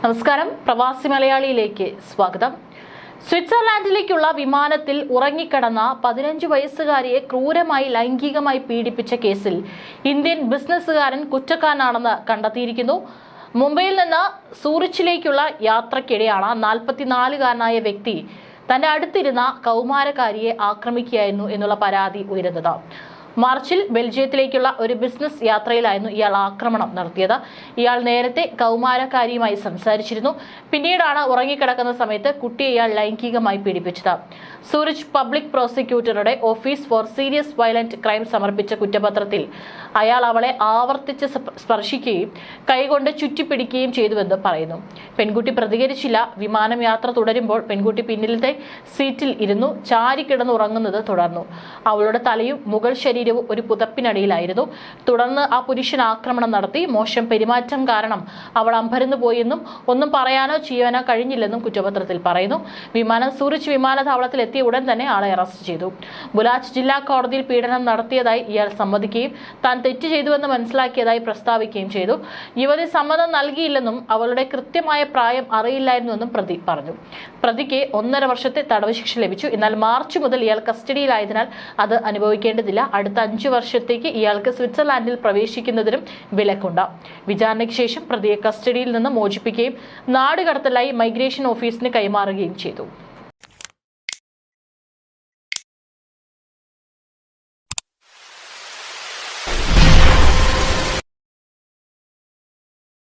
നമസ്കാരം. പ്രവാസി മലയാളിയിലേക്ക് സ്വാഗതം. സ്വിറ്റ്സർലാൻഡിലേക്കുള്ള വിമാനത്തിൽ ഉറങ്ങിക്കിടന്ന പതിനഞ്ച് വയസ്സുകാരിയെ ക്രൂരമായി ലൈംഗികമായി പീഡിപ്പിച്ച കേസിൽ ഇന്ത്യൻ ബിസിനസ്സുകാരൻ കുറ്റക്കാരനാണെന്ന് കണ്ടെത്തിയിരിക്കുന്നു. മുംബൈയിൽ നിന്ന് സൂറിച്ചിലേക്കുള്ള യാത്രക്കിടെയാണ് നാൽപ്പത്തിനാലുകാരനായ വ്യക്തി തന്റെ അടുത്തിരുന്ന കൗമാരക്കാരിയെ ആക്രമിക്കുകയായിരുന്നു എന്നുള്ള പരാതി ഉയരുന്നത്. മാർച്ചിൽ ബെൽജിയത്തിലേക്കുള്ള ഒരു ബിസിനസ് യാത്രയിലായിരുന്നു ഇയാൾ ആക്രമണം നടത്തിയത്. ഇയാൾ നേരത്തെ കൗമാരക്കാരിയുമായി സംസാരിച്ചിരുന്നു. പിന്നീടാണ് ഉറങ്ങിക്കിടക്കുന്ന സമയത്ത് കുട്ടിയെ ഇയാൾ ലൈംഗികമായി പീഡിപ്പിച്ചത്. Suraj public പ്രോസിക്യൂട്ടറുടെ office for serious violent crime സമർപ്പിച്ച കുറ്റപത്രത്തിൽ അയാൾ അവളെ ആവർത്തിച്ച് സ്പർശിക്കുകയും കൈകൊണ്ട് ചുറ്റിപ്പിടിക്കുകയും ചെയ്തുവെന്ന് പറയുന്നു. പെൺകുട്ടി പ്രതികരിച്ചില്ല. വിമാനം യാത്ര തുടരുമ്പോൾ പെൺകുട്ടി പിന്നിലത്തെ സീറ്റിൽ ഇരുന്നു. ചാരിക്കിടന്ന് ഉറങ്ങുന്നത് തുടർന്നു. അവളുടെ തലയും മുകൾ ശരീരവും ഒരു പുതപ്പിനടിയിലായിരുന്നു. തുടർന്ന് ആ പുരുഷൻ ആക്രമണം നടത്തി. മോശം പെരുമാറ്റം കാരണം അവൾ അമ്പരന്ന് പോയെന്നും ഒന്നും പറയാനോ ചെയ്യാനോ കഴിഞ്ഞില്ലെന്നും കുറ്റപത്രത്തിൽ പറയുന്നു. വിമാനം സൂറിച്ച് വിമാനത്താവളത്തിൽ എത്തിയ ഉടൻ തന്നെ ആളെ അറസ്റ്റ് ചെയ്തു. ബുലാച്ച് ജില്ലാ കോടതിയിൽ പീഡനം നടത്തിയതായി ഇയാൾ സമ്മതിക്കുകയും താൻ തെറ്റ് ചെയ്തുവെന്ന് മനസ്സിലാക്കിയതായി പ്രസ്താവിക്കുകയും ചെയ്തു. യുവതി സമ്മതം നൽകിയില്ലെന്നും അവളുടെ കൃത്യമായ പ്രായം അറിയില്ലായിരുന്നുവെന്നും പ്രതി പറഞ്ഞു. പ്രതിക്ക് ഒന്നര വർഷത്തെ തടവ് ശിക്ഷ ലഭിച്ചു. എന്നാൽ മാർച്ച് മുതൽ ഇയാൾ കസ്റ്റഡിയിലായതിനാൽ അത് അനുഭവിക്കേണ്ടതില്ല. അടുത്ത അഞ്ചു വർഷത്തേക്ക് ഇയാൾക്ക് സ്വിറ്റ്സർലാൻഡിൽ പ്രവേശിക്കുന്നതിനും വിലക്കുണ്ട്. വിചാരണയ്ക്ക് ശേഷം പ്രതിയെ കസ്റ്റഡിയിൽ നിന്ന് മോചിപ്പിക്കുകയും നാടുകടത്തലായി മൈഗ്രേഷൻ ഓഫീസിന് കൈമാറുകയും ചെയ്തു.